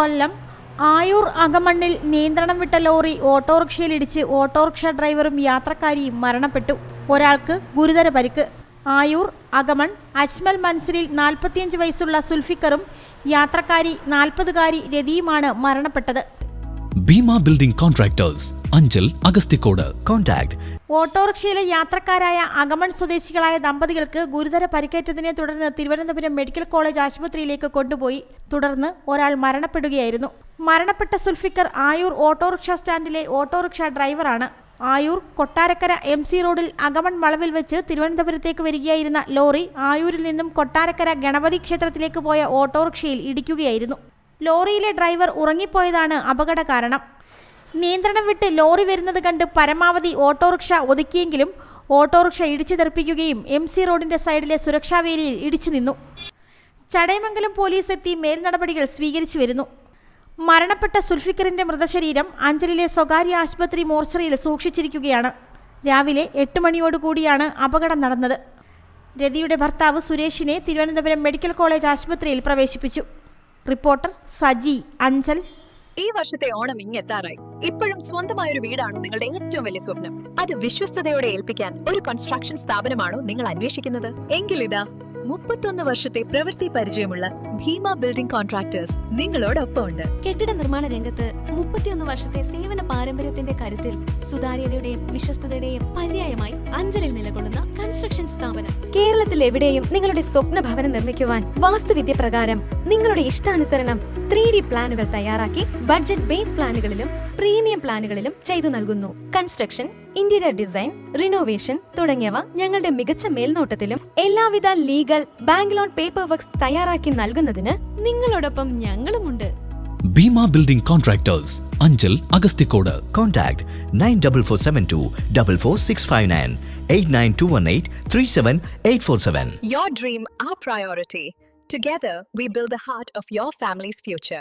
കൊല്ലം ആയൂർ അകമണ്ണിൽ നിയന്ത്രണം വിട്ട lorry ഓട്ടോറിക്ഷയിലിടിച്ച് autorickshaw ഡ്രൈവറും യാത്രക്കാരിയും മരണപ്പെട്ടു. ഒരാൾക്ക് ഗുരുതര പരിക്ക്. ആയൂർ അകമൺ അജ്മൽ മൻസിലിൽ നാൽപ്പത്തിയഞ്ച് വയസ്സുള്ള സുൽഫിക്കറും യാത്രക്കാരി നാൽപ്പതുകാരി രതിയുമാണ് മരണപ്പെട്ടത്. Bhima building contractors Anchal Agasthikode contact. ഓട്ടോറിക്ഷയിലെ യാത്രക്കാരായ അകമൺ സ്വദേശികളായ ദമ്പതികൾക്ക് ഗുരുതര പരിക്കേറ്റതിനെ തുടർന്ന് തിരുവനന്തപുരം മെഡിക്കൽ കോളേജ് ആശുപത്രിയിലേക്ക് കൊണ്ടുപോയി. തുടർന്ന് ഒരാൾ മരണപ്പെടുകയായിരുന്നു. മരണപ്പെട്ട സുൽഫിക്കർ ആയൂർ ഓട്ടോറിക്ഷ സ്റ്റാൻഡിലെ ഓട്ടോറിക്ഷ ഡ്രൈവറാണ്. ആയൂർ കൊട്ടാരക്കര എം സി റോഡിൽ അകമൺ വളവിൽ വെച്ച് തിരുവനന്തപുരത്തേക്ക് വരികയായിരുന്ന ലോറി ആയൂരിൽ നിന്നും കൊട്ടാരക്കര ഗണപതി ക്ഷേത്രത്തിലേക്ക് പോയ ഓട്ടോറിക്ഷയിൽ ഇടിക്കുകയായിരുന്നു. ലോറിയിലെ ഡ്രൈവർ ഉറങ്ങിപ്പോയതാണ് അപകട കാരണം. നിയന്ത്രണം വിട്ട് ലോറി വരുന്നത് കണ്ട് പരമാവധി ഓട്ടോറിക്ഷ ഒതുക്കിയെങ്കിലും ഓട്ടോറിക്ഷ ഇടിച്ചു തെറിപ്പിക്കുകയും എം സി റോഡിന്റെ സൈഡിലെ സുരക്ഷാ വേലിയിൽ ഇടിച്ചു നിന്നു. ചടയമംഗലം പോലീസ് എത്തി മേൽനടപടികൾ സ്വീകരിച്ചു വരുന്നു. മരണപ്പെട്ട സുൽഫിക്കറിന്റെ മൃതശരീരം അഞ്ചലിലെ സ്വകാര്യ ആശുപത്രി മോർച്ചറിയിൽ സൂക്ഷിച്ചിരിക്കുകയാണ്. രാവിലെ എട്ട് മണിയോടുകൂടിയാണ് അപകടം നടന്നത്. രതിയുടെ ഭർത്താവ് സുരേഷിനെ തിരുവനന്തപുരം മെഡിക്കൽ കോളേജ് ആശുപത്രിയിൽ പ്രവേശിപ്പിച്ചു. റിപ്പോർട്ടർ സജി അഞ്ചൽ. ഈ വർഷത്തെ ഓണം ഇങ്ങെത്താറായി. ഇപ്പോഴും സ്വന്തമായ ഒരു വീടാണോ നിങ്ങളുടെ ഏറ്റവും വലിയ സ്വപ്നം. അത് വിശ്വസ്തയോടെ ഏൽപ്പിക്കാൻ ഒരു കൺസ്ട്രക്ഷൻ സ്ഥാപനമാണോ നിങ്ങൾ അന്വേഷിക്കുന്നത്? എങ്കിൽ ഇതാ മുപ്പത്തൊന്ന് വർഷത്തെ പ്രവൃത്തി പരിചയമുള്ള ഭീമ ബിൽഡിംഗ് കോൺട്രാക്ടേഴ്സ് നിങ്ങളോടൊപ്പം ഉണ്ട് കെട്ടിട നിർമ്മാണ രംഗത്ത് മുപ്പത്തിയൊന്ന് വർഷത്തെ സേവന പാരമ്പര്യത്തിന്റെ കരുത്തിൽ സുതാര്യതയുടെയും വിശ്വസ്തതയുടെയും പര്യായമായി അഞ്ചലിൽ നിലകൊള്ളുന്ന കൺസ്ട്രക്ഷൻ സ്ഥാപനം. കേരളത്തിൽ എവിടെയും നിങ്ങളുടെ സ്വപ്ന ഭവനം നിർമ്മിക്കുവാൻ വാസ്തുവിദ്യ പ്രകാരം നിങ്ങളുടെ ഇഷ്ടാനുസരണം ത്രീ ഡി പ്ലാനുകൾ തയ്യാറാക്കി ബഡ്ജറ്റ് ബേസ് പ്ലാനുകളിലും പ്രീമിയം പ്ലാനുകളിലും ചെയ്തു നൽകുന്നു. കൺസ്ട്രക്ഷൻ ഇന്റീരിയർ ഡിസൈൻ റിനോവേഷൻ തുടങ്ങിയവ ഞങ്ങളുടെ മികച്ച മേൽനോട്ടത്തിലും എല്ലാവിധ legal bank loan paper works തയ്യാറാക്കി നൽകുന്നതിന് നിങ്ങളോടൊപ്പം ഞങ്ങളുമുണ്ട്. Bheema building contractors Anchal Agasthikode Contact 94472 44659 89218 37847. Your dream, our priority. Together, we build the heart of your family's future.